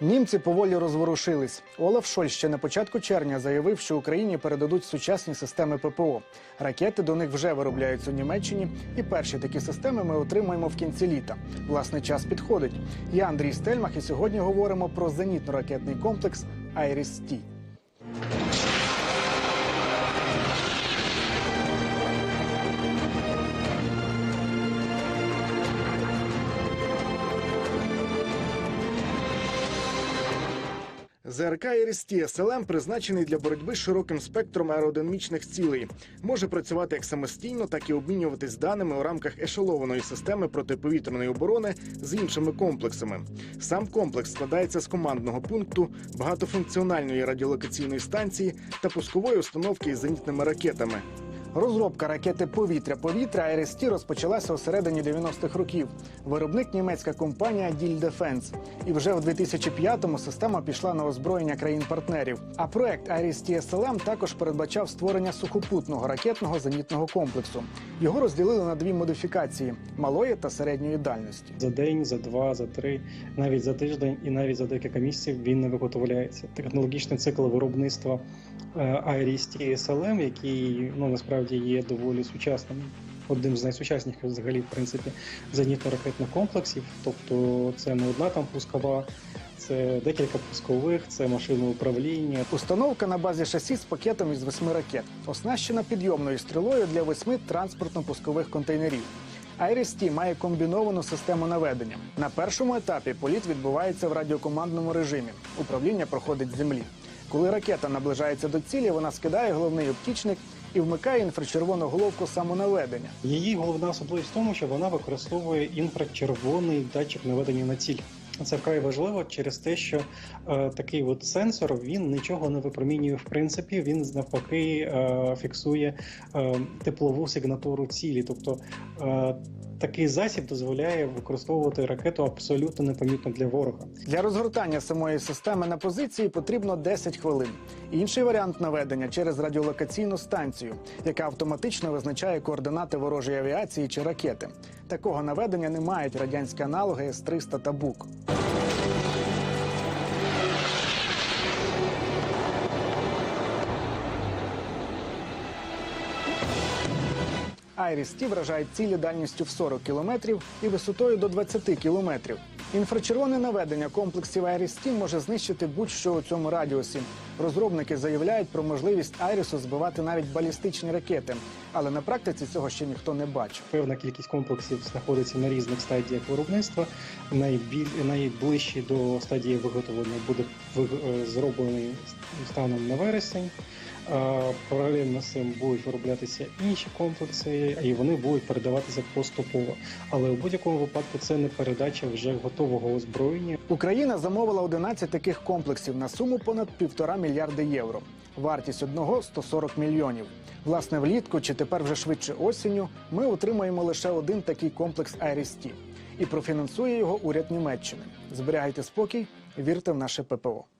Німці поволі розворушились. Олаф Шольц ще на початку червня заявив, що Україні передадуть сучасні системи ППО. Ракети до них вже виробляються у Німеччині, і перші такі системи ми отримаємо в кінці літа. Власне, час підходить. Я Андрій Стельмах, і сьогодні говоримо про зенітно-ракетний комплекс Айріс Ті. ЗРК «Ірісті» СЛМ призначений для боротьби з широким спектром аеродинамічних цілей. Може працювати як самостійно, так і обмінюватись даними у рамках ешелованої системи протиповітряної оборони з іншими комплексами. Сам комплекс складається з командного пункту, багатофункціональної радіолокаційної станції та пускової установки із зенітними ракетами. Розробка ракети повітря-повітря АРСТ розпочалася у середині 90-х років. Виробник німецька компанія Діль Дефенс. І вже в 2005-му система пішла на озброєння країн-партнерів. А проект АРСТ СЛМ також передбачав створення сухопутного ракетного зенітного комплексу. Його розділили на дві модифікації малої та середньої дальності. За день, за два, за три, навіть за тиждень і навіть за декілька місяців він не виготовляється. Технологічний цикл виробництва IRIS TSLM, який ну насправді є доволі сучасним. Одним з найсучасніших взагалі, в принципі, зенітно-ракетних комплексів. Тобто це не одна там пускова, це декілька пускових, це машинне управління. Установка на базі шасі з пакетом із восьми ракет, оснащена підйомною стрілою для восьми транспортно-пускових контейнерів. IRIS-T має комбіновану систему наведення. На першому етапі політ відбувається в радіокомандному режимі. Управління проходить з землі. Коли ракета наближається до цілі, вона скидає головний оптічник і вмикає інфрачервону головку самонаведення. Її головна особливість в тому, що вона використовує інфрачервоний датчик наведення на ціль. Це вкрай важливо через те, що е, такий от сенсор він нічого не випромінює в принципі. Він навпаки е, фіксує е, теплову сигнатуру цілі. Тобто е, такий засіб дозволяє використовувати ракету абсолютно непомітно для ворога. Для розгортання самої системи на позиції потрібно 10 хвилин. Інший варіант наведення через радіолокаційну станцію, яка автоматично визначає координати ворожої авіації чи ракети. Такого наведення не мають радянські аналоги С-300 та БУК. Айріс Ті вражає цілі дальністю в 40 кілометрів і висотою до 20 кілометрів. Інфрачервоне наведення комплексів Айріс Ті може знищити будь-що у цьому радіусі. Розробники заявляють про можливість Айрісу збивати навіть балістичні ракети, але на практиці цього ще ніхто не бачив. Певна кількість комплексів знаходиться на різних стадіях виробництва. Найбіль... Найближчий до стадії виготовлення буде е, зроблений станом на вересень. Паралельно з цим будуть вироблятися інші комплекси, і вони будуть передаватися поступово. Але у будь-якому випадку це не передача вже готового озброєння. Україна замовила 11 таких комплексів на суму понад півтора мільярди євро. Вартість одного 140 мільйонів. Власне, влітку чи тепер вже швидше осінню ми отримаємо лише один такий комплекс Айріс-Ті. І профінансує його уряд Німеччини. Зберігайте спокій, вірте в наше ППО.